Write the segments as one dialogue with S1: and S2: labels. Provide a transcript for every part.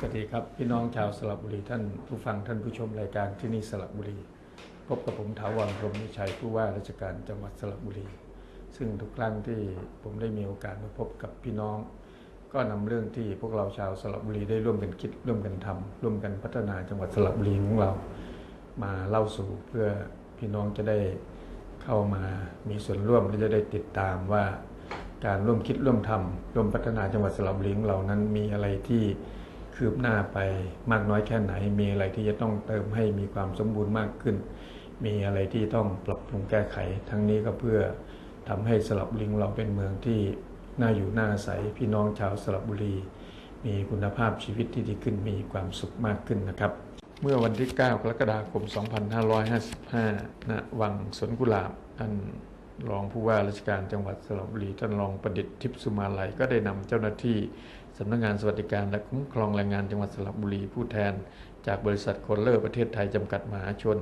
S1: สวัสดีครับ พี่น้องชาวสระบุรีท่านผู้ฟังท่านผู้ชมรายการที่นี่สระบุรี พบกับผมถาวรพรมวิชัยผู้ว่าราชการจังหวัดสระบุรี ซึ่งทุกครั้งที่ผมได้มีโอกาสมาพบกับพี่น้อง ก็นำเรื่องที่พวกเราชาวสระบุรีได้ร่วมกันคิดร่วมกันทำร่วมกันพัฒนาจังหวัดสระบุรีของเรา มาเล่าสู่เพื่อพี่น้องจะได้เข้ามามีส่วนร่วมและจะได้ติดตามว่า การร่วมคิดร่วมทำร่วมพัฒนาจังหวัดสระบุรีของเรานั้นมีอะไรที่ คืบหน้าไปมากน้อยแค่ไหน มีอะไรที่จะต้องเติมให้มีความสมบูรณ์มากขึ้น มีอะไรที่ต้องปรับปรุงแก้ไข ทั้งนี้ก็เพื่อทำให้สระบุรีของเราเป็นเมืองที่น่าอยู่น่าอาศัยพี่น้องชาวสระบุรี มีคุณภาพชีวิตที่ดีขึ้นมีความสุขมากขึ้นนะครับ เมื่อวันที่ 9 กรกฎาคม 2555ณวังสวนกุหลาบท่าน รองผู้ว่าราชการจังหวัดสระบุรีท่านรองประดิษฐ์ทิพย์สุมาลัยก็ได้นำเจ้าหน้าที่สำนักงานสวัสดิการและคุ้มครองแรงงานจังหวัดสระบุรีผู้แทน จากบริษัทคลเลอร์ประเทศไทยจำกัดมหาชน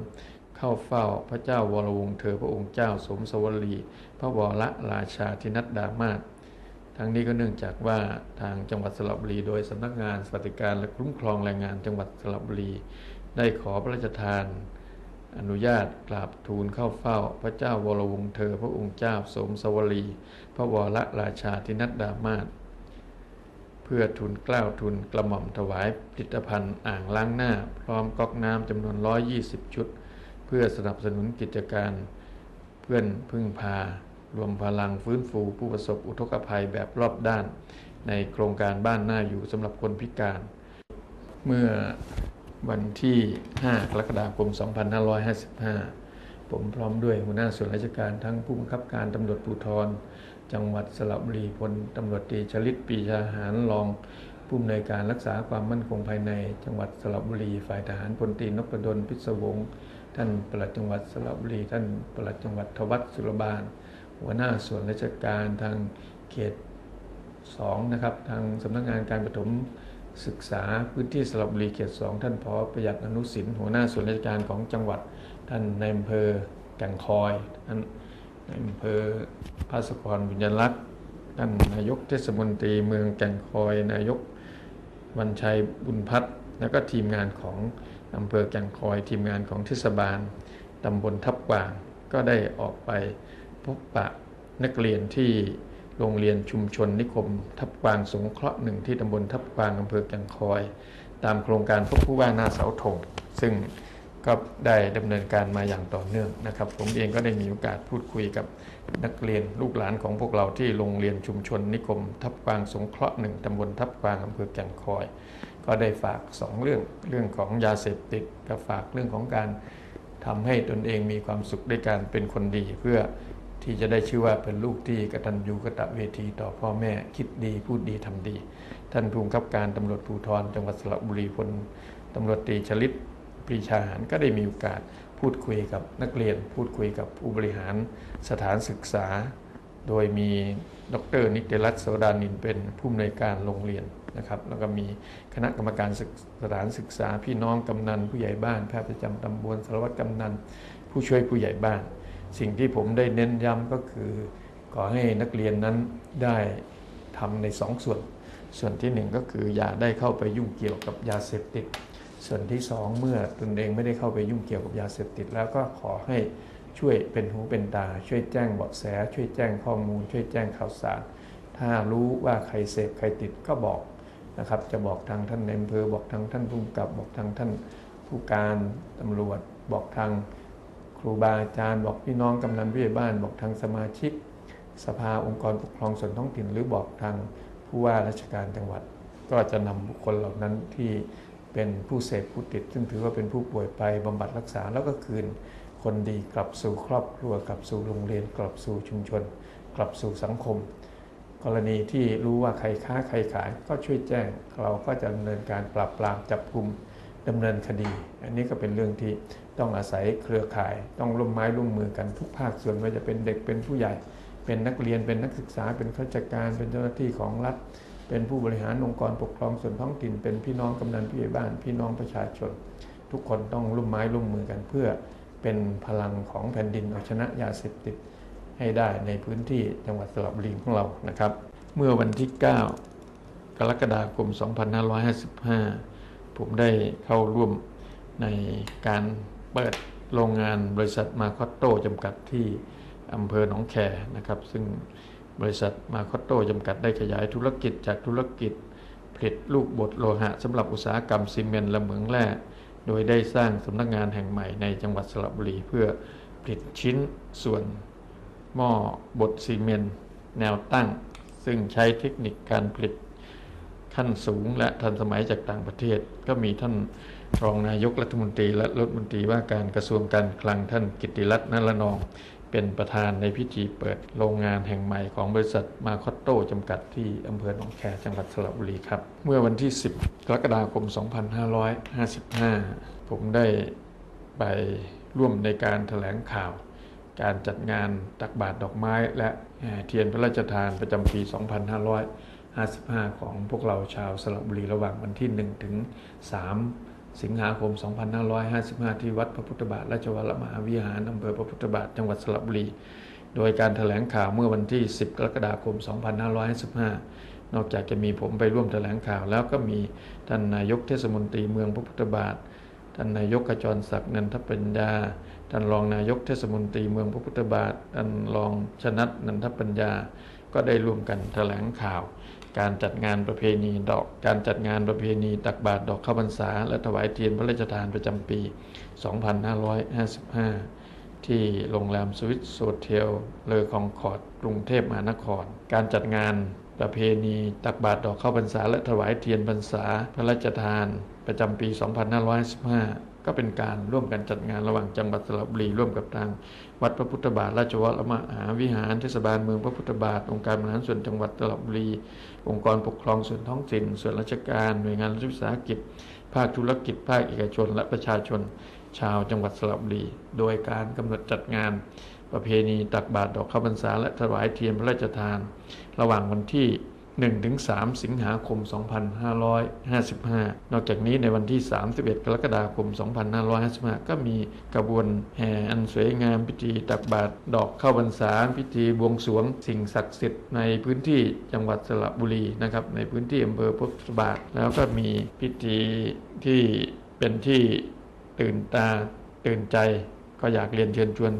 S1: เข้าเฝ้าพระเจ้าวรวงศ์เธอพระองค์เจ้าสมสวรีพระวรราชาธินัดดามาศทั้งนี้ก็เนื่องจากว่าทางจังหวัดสระบุรี โดยสำนักงานสวัสดิการและคุ้มครองแรงงานจังหวัดสระบุรี ได้ขอพระราชทาน อนุญาตกราบทูลเข้าเฝ้า พระเจ้าวรวงเธอ พระองค์เจ้าสมสวรี พระวรราชาธินัดดามาศเพื่อทูลกล้าวทูลกระหม่อมถวายผลิตภัณฑ์อ่างล้างหน้า พร้อมก๊อกน้ำจำนวน 120 ชุด เพื่อสนับสนุนกิจการ เพื่อนพึ่งพา รวมพลังฟื้นฟูผู้ประสบอุทกภัยแบบรอบด้าน ในโครงการบ้านหน้าอยู่สำหรับคนพิการ เมื่อ วันที่ 5 กรกฎาคม 2555 ผมพร้อมด้วยหัวหน้าส่วนราชการทั้งผู้บังคับการตำรวจภูธร จังหวัดสระบุรีพลตำรวจตรีชลิตปีชาหารรองผู้อำนวยการรักษาความมั่นคงภายใน จังหวัดสระบุรี ฝ่ายทหารพลตรีนพดลพิศวง ท่านปลัดจังหวัดสระบุรี ท่านปลัดจังหวัดทวัฒสุรบาล หัวหน้าส่วนราชการทางเขต2นะครับ ทางสำนักงานการปฐม ศึกษาพื้นที่สระบุรีเขต2ท่านพอประหยัดอนุสินหัวหน้าส่วนราชการของจังหวัด ท่านในอำเภอแก่งคอยท่านในอำเภอภาสกรบุญยรักษ์ท่านนายกเทศมนตรีเมืองแก่งคอย นายกวันชัยบุญพัฒน์แล้วก็ทีมงานของอำเภอแก่งคอย ทีมงานของเทศบาลตำบลทับกวางก็ได้ออกไปพบปะนักเรียนที่ โรงเรียนชุมชนนิคม ทับกวางสงเคราะห์หนึ่งที่ตำบลทับกวางอำเภอแก่งคอย ตามโครงการพบผู้ว่าหน้าเสาธงซึ่งก็ได้ดำเนินการมาอย่างต่อเนื่องนะครับ ผมเองก็ได้มีโอกาสพูดคุยกับนักเรียนลูกหลานของพวกเราที่โรงเรียนชุมชน นิคม ทับกวางสงเคราะห์หนึ่งตำบลทับกวางอำเภอแก่งคอย ก็ได้ฝากสองเรื่องเรื่องของยาเสพติดกับฝากเรื่องของการทำให้ตนเองมีความสุขด้วยการเป็นคนดีเพื่อ ที่จะได้ชื่อว่าเป็นลูกที่กตัญญูกตเวทีต่อพ่อแม่คิดดีพูดดีทำดี ท่านผู้บังคับการตำรวจภูธรจังหวัดสระบุรีพลตำรวจตรีชลิตปรีชาหารก็ได้มีโอกาสพูดคุยกับนักเรียน พูดคุยกับผู้บริหารสถานศึกษา โดยมีดรนิติรัตน์โสดานินเป็นผู้อำนวยการโรงเรียนนะครับแล้วก็มีคณะกรรมการสถานศึกษาพี่น้องกำนันผู้ใหญ่บ้านแพทย์ประจำตำบลสารวัตรกำนัน ผู้ช่วยผู้ใหญ่บ้าน สิ่งที่ผมได้เน้นย้ำก็คือ ขอให้นักเรียนนั้นได้ทำในสองส่วน ส่วนที่หนึ่งก็คืออย่าได้เข้าไปยุ่งเกี่ยวกับยาเสพติด ส่วนที่สองเมื่อตนเองไม่ได้เข้าไปยุ่งเกี่ยวกับยาเสพติด แล้วก็ขอให้ช่วยเป็นหูเป็นตา ช่วยแจ้งเบาะแส ช่วยแจ้งข้อมูล ช่วยแจ้งข่าวสาร ถ้ารู้ว่าใครเสพใครติดก็บอกนะครับ จะบอกทางท่านในอำเภอบอกทางท่านผู้กำกับบอกทางท่านผู้การตำรวจบอกทาง รูบาอาจารย์ บอกพี่น้องกำนันผู้ใหญ่บ้าน บอกทางสมาชิก สภาองค์กรปกครองส่วนท้องถิ่น หรือบอกทางผู้ว่าราชการจังหวัด ก็จะนำบุคคลเหล่านั้นที่เป็นผู้เสพผู้ติด ซึ่งถือว่าเป็นผู้ป่วยไปบำบัดรักษาแล้วก็คืน คนดีกลับสู่ครอบครัวกลับสู่โรงเรียน กลับสู่ชุมชน กลับสู่สังคม กรณีที่รู้ว่าใครค้าใครขายก็ช่วยแจ้ง เราก็จะดำเนินการปราบปรามจับกลุ่ม ดำเนินคดี อันนี้ก็เป็นเรื่องที่ต้องอาศัยเครือข่าย ต้องร่วมไม้ร่วมมือกันทุกภาคส่วนไม่ว่าจะเป็นเด็กเป็นผู้ใหญ่ เป็นนักเรียนเป็นนักศึกษา เป็นข้าราชการ เป็นเจ้าหน้าที่ของรัฐ เป็นผู้บริหารองค์กรปกครองส่วนท้องถิ่น เป็นพี่น้องกำนันผู้ใหญ่บ้าน พี่น้องประชาชน ทุกคนต้องร่วมไม้ร่วมมือกันเพื่อเป็นพลังของแผ่นดินเอาชนะยาเสพติดให้ได้ในพื้นที่จังหวัดสระบุรีของเรานะครับ เมื่อวันที่ 9 กรกฎาคม 2555 ผมได้เข้าร่วมในการเปิดโรงงานบริษัทมาคอตโต้จำกัดที่อำเภอหนองแคนะครับ ซึ่งบริษัทมาคอตโต้จำกัดได้ขยายธุรกิจจากธุรกิจผลิตลูกบดโลหะสำหรับอุตสาหกรรมซีเมนต์และเหมืองแร่ โดยได้สร้างสำนักงานแห่งใหม่ในจังหวัดสระบุรี เพื่อผลิตชิ้นส่วนหม้อบดซีเมนต์แนวตั้ง ซึ่งใช้เทคนิคการผลิต ขั้นสูงและทันสมัยจากต่างประเทศ ก็มีท่านรองนายกรัฐมนตรีและรัฐมนตรีว่าการกระทรวงการคลังท่านกิติรัตน์นรนอง เป็นประธานในพิธีเปิดโรงงานแห่งใหม่ของบริษัทมาคอตโต้จำกัดที่อำเภอหนองแคจังหวัดสระบุรีครับ เมื่อวันที่ 10 กรกฎาคม 2555 ผมได้ไปร่วมในการแถลงข่าว การจัดงานตักบาตรดอกไม้ และเทียนพระราชทานประจำปี 2555 ของพวกเราชาวสระบุรีระหว่างวันที่ 1 ถึง 3 สิงหาคม 2555 ที่วัดพระพุทธบาทราชวรมหาวิหารอำเภอพระพุทธบาทจังหวัดสระบุรี โดยการถแถลงข่าวเมื่อวันที่ 10 กรกฎาคม 2555 นอกจากจะมีผมไปร่วมแถลงข่าว แล้วก็มีท่านนายกเทศมนตรีเมืองพระพุทธบาทท่านนายกขจรศักดิ์นันทปัญญา ท่านรองนายกเทศมนตรีเมืองพระพุทธบาท ท่านรองชนัดนันทปัญญา ก็ได้ร่วมกันแถลงข่าว การจัดงานประเพณีดอก การจัดงานประเพณีตักบาตรดอกข้าวพรรษา และถวายเทียนพระราชทานประจำปี 2555 ที่โรงแรมสวิตโซเทลเลอคองคอร์ดกรุงเทพมหานคร การจัดงานประเพณีตักบาตรดอกข้าวพรรษา และถวายเทียนพรรษาพระราชทานประจำปี 2555 ก็เป็นการร่วมกันจัดงานระหว่างจังหวัดสระบุรีร่วมกับทาง วัดพระพุทธบาทราชวรมหาวิหารเทศบาลเมืองพระพุทธบาท องค์การบริหารส่วนจังหวัดสระบุรี องค์กรปกครองส่วนท้องถิ่นส่วนราชการหน่วยงานรัฐวิสาหกิจ ภาคธุรกิจ ภาคเอกชน และประชาชน ชาวจังหวัดสระบุรี โดยการกำหนดจัดงานประเพณีตักบาตรดอกข้าวพรรษาและถวายเทียนพระราชทาน ระหว่างวันที่ 1-3 สิงหาคม 2555 นอกจากนี้ในวันที่ 31 กรกฎาคม 2555 ก็มีกระบวนแห่อันสวยงามพิธีตักบาตรดอกข้าวพรรษาพิธีบวงสรวงสิ่งศักดิ์สิทธิ์ในพื้นที่จังหวัดสระบุรีนะครับในพื้นที่อำเภอพุทธบาทแล้วก็มีพิธีที่เป็นที่ตื่นตาตื่นใจ ก็อยากเรียนเชิญชวน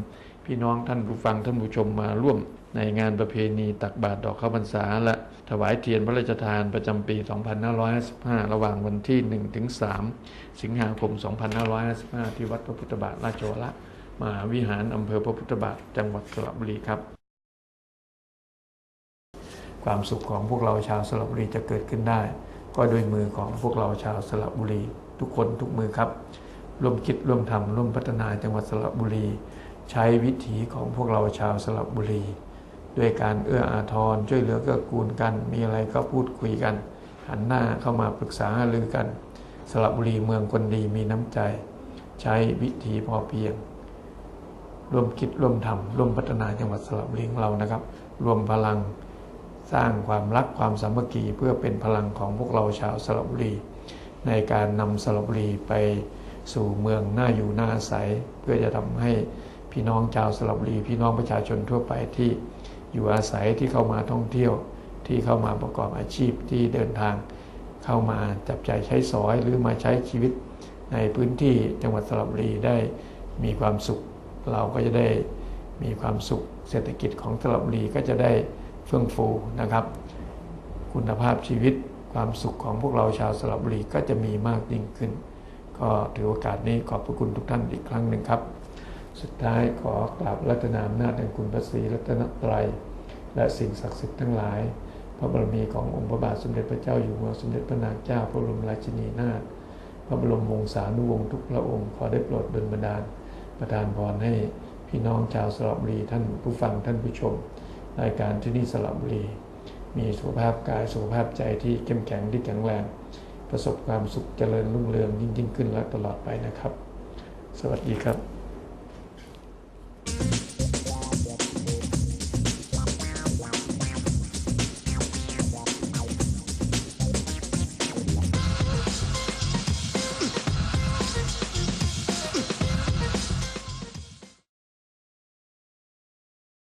S1: พี่น้องท่านผู้ฟังท่านผู้ชมมาร่วมในงานประเพณีตักบาตรดอกข้าวพรรษาและถวายเทียนพระราชทานประจำปี 2555 ระหว่างวันที่1ถึง3สิงหาคม 2555 ที่วัดพระพุทธบาทราชวรมหาวิหารอำเภอพระพุทธบาทจังหวัดสระบุรีครับ ความสุขของพวกเราชาวสระบุรีจะเกิดขึ้นได้ ก็โดยมือของพวกเราชาวสระบุรี ทุกคนทุกมือครับ ร่วมคิดร่วมทำร่วมพัฒนาจังหวัดสระบุรี ใช้วิถีของพวกเราชาวสระบุรี ด้วยการเอื้ออาทรช่วยเหลือเกื้อกูลกัน มีอะไรก็พูดคุยกัน หันหน้าเข้ามาปรึกษาหารือกันสระบุรีเมืองคนดีมีน้ำใจ ใช้วิถีพอเพียงร่วมคิดร่วมทำร่วมพัฒนาจังหวัดสระบุรีของเรานะครับ รวมพลังสร้างความรักความสามัคคีเพื่อเป็นพลังของพวกเราชาวสระบุรี ในการนำสระบุรีไปสู่เมืองน่าอยู่น่าอาศัยเพื่อจะทำให้ พี่น้องชาวสระบุรี พี่น้องประชาชนทั่วไปที่อยู่อาศัยที่เข้ามาท่องเที่ยว ที่เข้ามาประกอบอาชีพที่เดินทาง เข้ามาจับใจ่ายใช้สอยหรือมาใช้ชีวิตในพื้นที่จังหวัดสระบุรีได้มีความสุข เราก็จะได้มีความสุข เศรษฐกิจของสระบุรีก็จะได้เฟื่องฟูนะครับ คุณภาพชีวิตความสุขของพวกเราชาวสระบุรีก็จะมีมากยิ่งขึ้น ก็ถือโอกาสนี้ขอบพระคุณทุกท่านอีกครั้งหนึ่งครับ สุดท้ายขอกราบรัตนาอำนาจแห่งคุณพระศรีรัตนตรัย และสิ่งศักดิ์สิทธิ์ทั้งหลาย พระบารมีขององค์พระบาทสมเด็จพระเจ้าอยู่หัวสมเด็จพระนางเจ้าพระบรมราชินีนาถพระบรมวงศานุวงศ์ทุกพระองค์ขอได้โปรดดลบันดาล ประทานพรให้พี่น้องชาวสระบุรีท่านผู้ฟังท่านผู้ชม รายการที่นี่สระบุรี มีสุขภาพกายสุขภาพใจที่เข้มแข็งที่แข็งแรง ประสบความสุขเจริญรุ่งเรืองยิ่งยิ่งขึ้นและตลอดไปนะครับ สวัสดีครับ